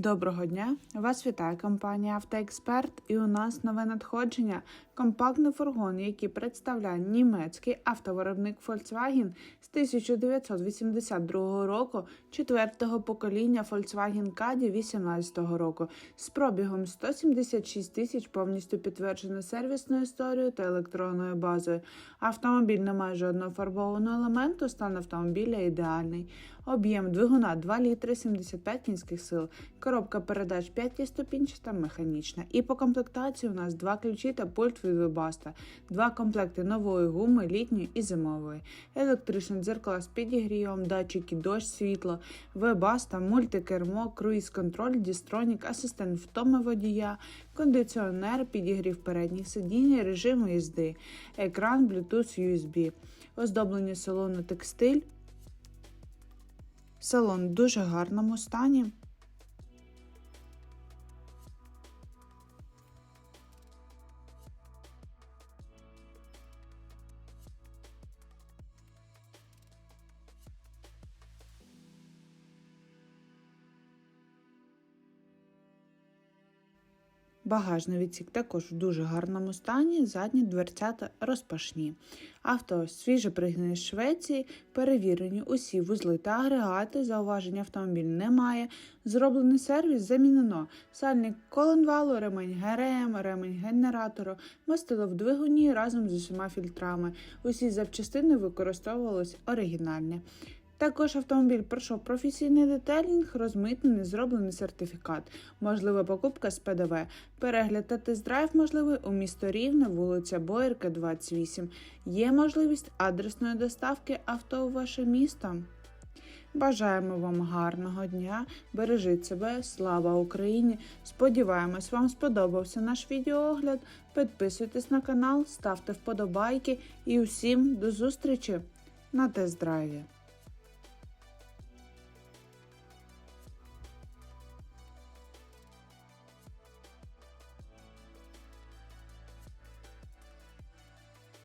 Доброго дня! Вас вітає компанія Автоексперт і у нас нове надходження. Компактний фургон, який представляє німецький автовиробник Volkswagen з 1982 року, четвертого покоління Volkswagen Caddy 18 року з пробігом 176 тисяч повністю підтверджено сервісною історією та електронною базою. Автомобіль не має жодного фарбованого елементу, стан автомобіля ідеальний. Об'єм двигуна 2 літри 75 кінських сил. Коробка передач 5 ступінчата, механічна. І по комплектації у нас два ключі та пульт від Webaста, два комплекти нової гуми, літньої і зимової, електричне дзеркало з підігрівом, датчики дощ, світло, Webaста, мультикермо, круїз-контроль, дістронік, асистент втоми водія, кондиціонер, підігрів передніх сидінь, режиму їзди, екран Bluetooth USB, оздоблення салону текстиль. Салон в дуже гарному стані. Багажний відсік також в дуже гарному стані, задні дверцята розпашні. Авто свіже пригнані з Швеції, перевірені усі вузли та агрегати, зауважень автомобіль немає. Зроблений сервіс замінено. Сальник коленвалу, ремень ГРМ, ремень генератору, мастило в двигуні разом з усіма фільтрами. Усі запчастини використовувались оригінальні. Також автомобіль пройшов професійний детелінг, розмитнений, зроблений сертифікат, можлива покупка з ПДВ. Перегляд та тест-драйв можливий у місто Рівне, вулиця Боярка, 28. Є можливість адресної доставки авто у ваше місто. Бажаємо вам гарного дня, бережіть себе, слава Україні! Сподіваємось, вам сподобався наш відеоогляд. Підписуйтесь на канал, ставте вподобайки і усім до зустрічі на тест-драйві.